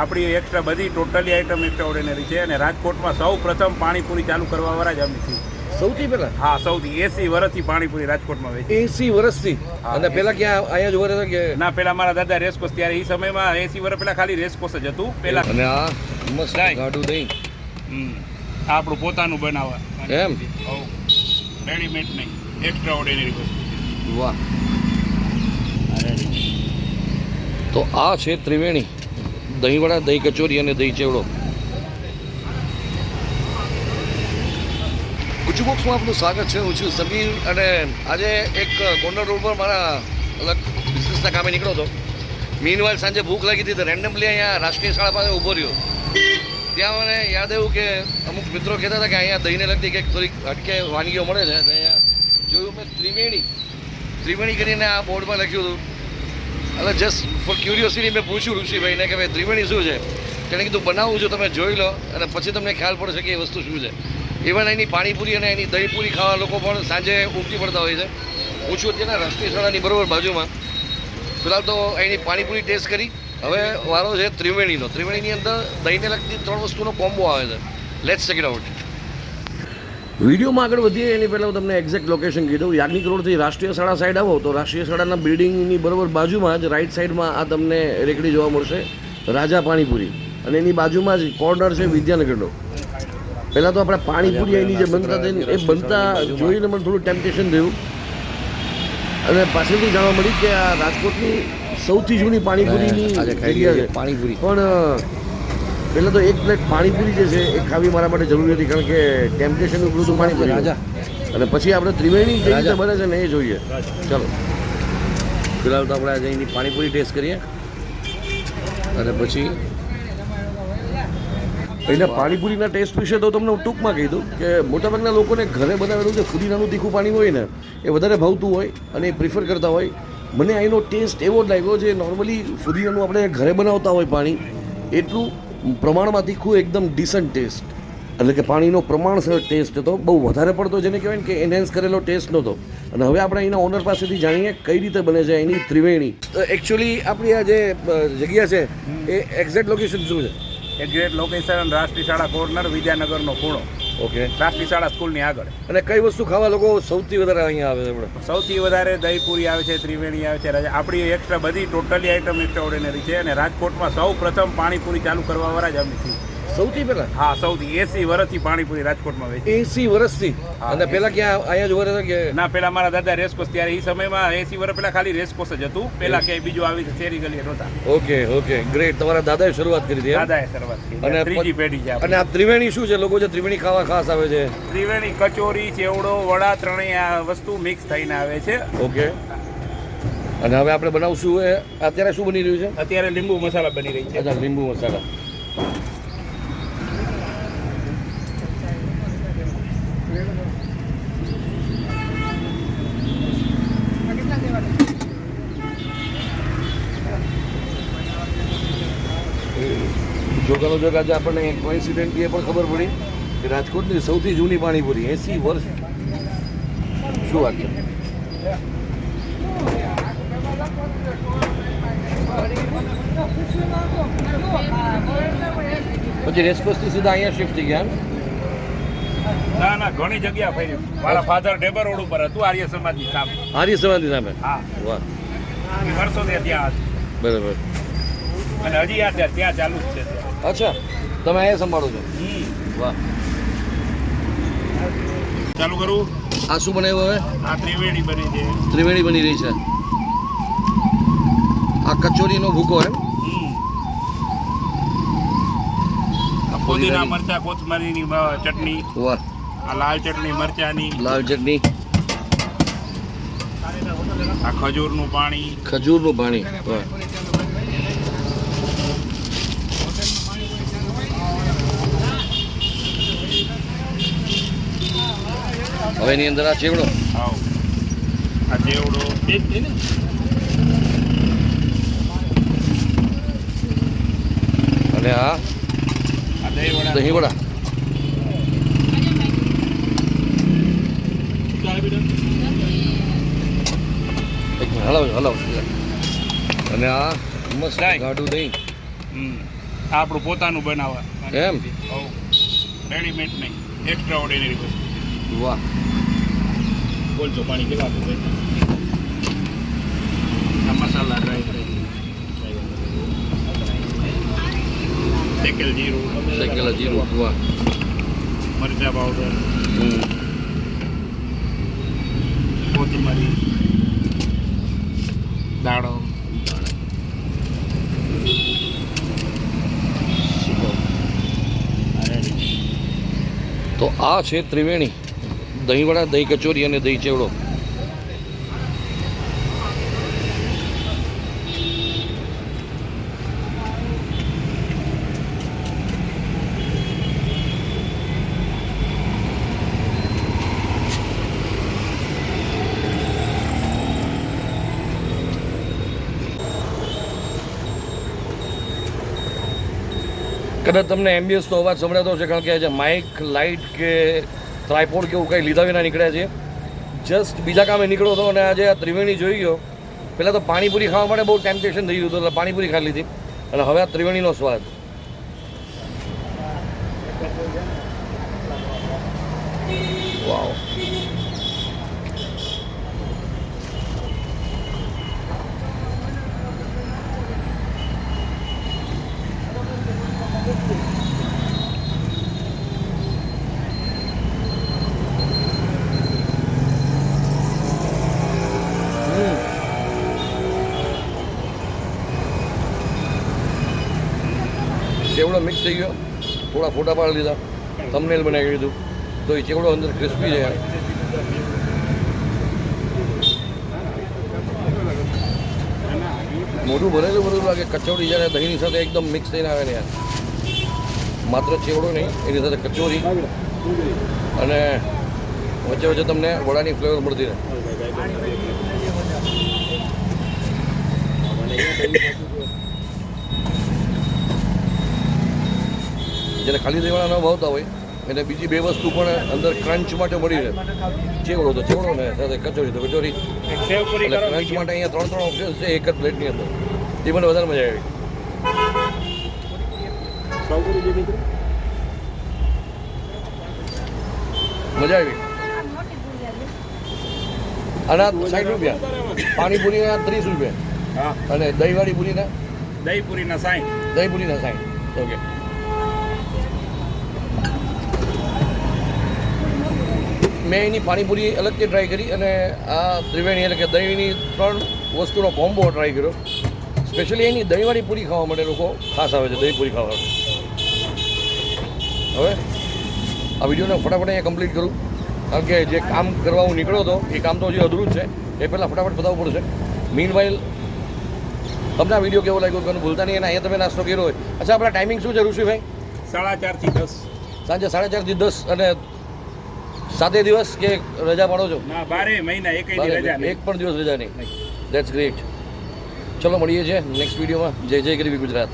આપણી એક્સ્ટ્રા બધી totally item extra ordinary છે અને રાજકોટમાં સૌ પ્રથમ પાણીપુરી ચાલુ કરવાવાળા જ અમે છીએ. સૌથી પહેલા? હા સૌથી એસી વર્ષથી પાણીપુરી રાજકોટમાં વેચી. એસી વર્ષથી અને પેલા ક્યાં અહીંયા જ વર્ષ કે? ના પેલા મારા દાદા રેસકોસ ત્યારે એ સમયમાં એસી વર્ષ પેલા ખાલી રેસકોસ જ હતું. પેલા અને આ મસ્ત. ગાડું દહીં. આપણું પોતાનું બનાવવા એમ? રેડીમેડ નહીં. એક્સ્ટ્રા ઓર્ડિનરી વસ્તુ. વાહ. તો આ છે ત્રિવેણી. દહીંવડા દહીં કચોરી અને દહીં ચેવડો. ઉંચુ બોક્સમાં આપનું સ્વાગત છે. હું છું સમીર અને આજે એક ગોંડલ રોડ પર મારા અલગ બિઝનેસના કામે નીકળ્યો હતો. મીનવાઇલ સાંજે ભૂખ લાગી હતી તો રેન્ડમલી અહીંયા રાષ્ટ્રીય શાળા પાસે ઊભો રહ્યો. ત્યાં મને યાદ આવ્યું કે અમુક મિત્રો કહેતા હતા કે અહીંયા દહીંને લગતી કંઈક થોડીક હટકે વાનગીઓ મળે છે. તો અહીંયા જોયું મેં ત્રિવેણી. ત્રિવેણી કરીને આ બોર્ડમાં લખ્યું હતું. એટલે જસ્ટ ફોર ક્યુરિયોસિટી મેં પૂછ્યું ઋષિભાઈને કે ભાઈ, ત્રિવેણી શું છે? તેણે કીધું, બનાવું છું, તમે જોઈ લો અને પછી તમને ખ્યાલ પડશે કે એ વસ્તુ શું છે. ઇવન એની પાણીપુરી અને એની દહીંપુરી ખાવા લોકો પણ સાંજે ઉમટી પડતા હોય છે. હું છું અત્યારના શાળાની બરોબર બાજુમાં. ફિલહાલ તો એની પાણીપુરી ટેસ્ટ કરી. હવે વારો છે ત્રિવેણીનો. ત્રિવેણીની અંદર દહીંને લગતી ત્રણ વસ્તુનો કોમ્બો આવે છે. લેટ્સ ચેક ઇટ આઉટ વિડીયોમાં આગળ વધીએ એની પહેલાં હું તમને એક્ઝેક્ટ લોકેશન કીધું યાજ્ઞિક રોડથી રાષ્ટ્રીય શાળા સાઈડ આવો તો રાષ્ટ્રીય શાળાના બિલ્ડિંગની બરોબર બાજુમાં જ રાઈટ સાઈડમાં આ તમને રેકડી જોવા મળશે રાજા પાણીપુરી. અને એની બાજુમાં જ કોર્નર છે વિદ્યાનગરનો. પહેલાં તો આપણે પાણીપુરી એની જે બનતા હતી એ બનતા જોઈને મને થોડું ટેમ્પટેશન થયું. અને પાછળથી જાણવા મળી કે આ રાજકોટની સૌથી જૂની પાણીપુરીની પાણીપુરી. પણ પહેલાં તો એક પ્લેટ પાણીપુરી જે છે એ ખાવી મારા માટે જરૂરી હતી કારણ કે ટેમ્પટેશન ઉપરું તો પાણીપુરી રાજા. અને પછી આપણે ત્રિવેણી જે રીતે બને છે ને એ જોઈએ. ચાલો. ફિલહાલ તો આપણે આજે અહીંની પાણીપુરી ટેસ્ટ કરીએ. અને પછી પહેલા પાણીપુરીના ટેસ્ટ વિશે તો તમને હું ટૂંકમાં કહી દઉં કે મોટાભાગના લોકોને ઘરે બનાવેલું જે ફુદીનાનું તીખું પાણી હોય ને એ વધારે ભાવતું હોય અને એ પ્રિફર કરતા હોય. મને અહીંનો ટેસ્ટ એવો જ લાગ્યો જે નોર્મલી ફુદીનાનું આપણે ઘરે બનાવતા હોય પાણી એટલું પ્રમાણમાં તીખું એકદમ ડિસન્ટ ટેસ્ટ એટલે કે પાણીનો પ્રમાણસર ટેસ્ટ હતો બહુ વધારે પડતો જેને કહેવાય કે એનહેન્સ કરેલો ટેસ્ટ નહોતો. અને હવે આપણે અહીંના ઓનર પાસેથી જાણીએ કઈ રીતે બને છે એની ત્રિવેણી. તો એકચ્યુઅલી આપણી આ જે જગ્યા છે, એ એક્ઝેક્ટ લોકેશન શું છે? એક્ઝેક્ટ લોકેશન રાષ્ટ્રીય શાળા કોર્નર વિદ્યાનગરનો ખૂણો. ઓકે. શાળા સ્કૂલની આગળ. અને કઈ વસ્તુ ખાવા લોકો સૌથી વધારે અહીંયા આવે છે આપણે સૌથી વધારે દહીંપુરી આવે છે ત્રિવેણી આવે છે આપણી એક્સ્ટ્રા બધી ટોટલી આઈટમ એક્સ્ટ્રા ઓર્ડિનરી છે અને રાજકોટમાં સૌ પ્રથમ પાણીપુરી ચાલુ કરવાવાળા જ અમે છીએ. સૌથી પહેલા? હા સૌથી. એસી વર્ષથી પાણીપુરી રાજકોટમાં વેચી. એસી વર્ષથી. અને પેલા ક્યાં અહીંયા જ વર્ષ કે? ના પેલા મારા દાદા રેસકોસ ત્યારે એ સમયમાં એસી વર્ષ પેલા ખાલી રેસકોસ જ હતું. પેલા ક્યાંય બીજું આવી શેરી ગલી નહોતા. Okay okay. ગ્રેટ તમારા દાદાએ શરૂઆત કરી હતી? દાદાએ શરૂઆત કરી. અને ત્રીજી પેઢી છે અને આ ત્રિવેણી શું છે? લોકો જે ત્રિવેણી ખાવા ખાસ આવે છે? ત્રિવેણી કચોરી ચેવડો વડા ત્રણેય આ વસ્તુ મિક્સ થઈને આવે છે. ઓકે. અને હવે આપણે બનાવશું એ. અત્યારે શું બની રહ્યું છે? અત્યારે લીંબુ મસાલા બની રહી છે. લીંબુ મસાલા. જોગાનો જો આજે આપણને કોઇન્સિડન્ટલી એ પણ ખબર પડી કે રાજકોટની સૌથી જૂની પાણીપુરી એસી વર્ષ શું વાત છે પછી રેસકોસથી સીધા અહીંયા શિફ્ટ થઈ ગયા ના ના ઘણી જગ્યા ફરી. મારા ફાધર ડેબર રોડ ઉપર હતું આર્ય સમાજની સામે. આર્ય સમાજની સામે? હા. વાહ. વર્ષોથી ત્યાં બરાબર. અને હજી આ ત્યાં ચાલુ જ છે. અચ્છા તમે એ સંભાળો છો. વાહ. ચાલુ કરું? આ શું બનાવ્યું હવે? આ ત્રિવેણી બની છે. ત્રિવેણી બની રહી છે. આ કચોરીનો ભૂકો એમ? પુદીના મરચા કોથમરીની ચટણી. વાહ. આ લાલ ચટણી મરચાની. લાલ ચટણી. આ ખજૂરનું પાણી. ખજૂરનું પાણી વાહ. હવે એની અંદર આ ચેવડો આ ચેવડો અને આ આ દહીં વડા હલો હલો હલાવ હલાવ અને આ મસ્ત. ગાઢું દહીં. આપણું પોતાનું બનાવવા. એમ? રેડીમેડ નહીં. એક્સ્ટ્રા ઓર્ડિનરી વસ્તુ. વાહ. બોલજો પાણી કેવા આપું આ મસાલા શેકેલ જીરું. શેકેલા જીરું વાહ. મરચા પાવડર. કોથમરી. દાડો. તો આ છે ત્રિવેણી. દહીંવડા, દહીં કચોરી અને દહીં ચેવડો. કદાચ તમને એમ્બિયન્સનો અવાજ સંભળાતો છે કારણ કે આજે માઇક લાઇટ કે ટ્રાયપોડ કે એવું કંઈ લીધા વિના નીકળ્યા છે. જસ્ટ બીજા કામે નીકળ્યો હતો અને આજે આ ત્રિવેણી જોઈ ગયો. પહેલાં તો પાણીપુરી ખાવા માટે બહુ ટેમ્પટેશન થઈ ગયું હતું, એટલે પાણીપુરી ખાઈ લીધી. અને હવે આ ત્રિવેણીનો સ્વાદ. વાવ ચેવડો મિક્સ થઈ ગયો. થોડા ફોટા પાડી લીધા. થંબનેલ બનાવી દીધું. તો એ ચેવડો અંદર ક્રિસ્પી રહ્યા મોઢું ભરેલું ભરેલું લાગે. કચોરી જ્યારે દહીંની સાથે એકદમ મિક્સ થઈને આવે ને યાર. માત્ર ચેવડો નહીં, એની સાથે કચોરી. અને વચ્ચે વચ્ચે તમને વડાની ફ્લેવર મળતી રહે. જેને ખાલી દેવાના ન ભાવતા હોય એને બીજી બે વસ્તુ પણ અંદર ક્રંચ માટે મળી રહે. ચેવડો તો ચેવડો ને સાથે કચોરી તો કચોરી. એટલે ક્રંચ માટે અહીંયા ત્રણ ત્રણ ઓપ્શન છે એક જ પ્લેટની અંદર. એ મને વધારે મજા આવી. મજા આવી. આના સાઠ રૂપિયા. પાણીપુરીના ત્રીસ રૂપિયા. હા. અને દહીંવાળી પૂરીના? દહીં પૂરીના સાઠ. દહીં પૂરીના સાઠ. ઓકે મેં એની પાણીપુરી અલગથી ટ્રાય કરી અને આ ત્રિવેણી એટલે કે દહીંની ત્રણ વસ્તુનો કોમ્બો ટ્રાય કર્યો. સ્પેશિયલી એની દહીંવાળી પૂરી ખાવા માટે લોકો ખાસ આવે છે દહીં પૂરી ખાવા હવે આ વિડીયોને ફટાફટ અહીંયા કમ્પ્લીટ કરું. કારણ કે જે કામ કરવા હું નીકળ્યો હતો એ કામ તો હજી અધૂરું જ છે. એ પહેલાં ફટાફટ બતાવવું પડશે. મીન વાઇલ તમને આ વીડિયો કેવો લાગ્યો કોને ભૂલતા નહીં. અને અહીંયા તમે નાસ્તો કર્યો હોય. અચ્છા આપણા ટાઈમિંગ શું છે ઋષિભાઈ? સાડા ચારથી દસ. સાંજે સાડા ચારથી દસ અને સાતે દિવસ કે રજા પાડો છો? ના બારે મહિના એક રજા એક પણ દિવસ રજા નહીં. દેટ્સ ગ્રેટ ચલો મળીએ છીએ નેક્સ્ટ વિડીયોમાં જય જય ગરીબી ગુજરાત.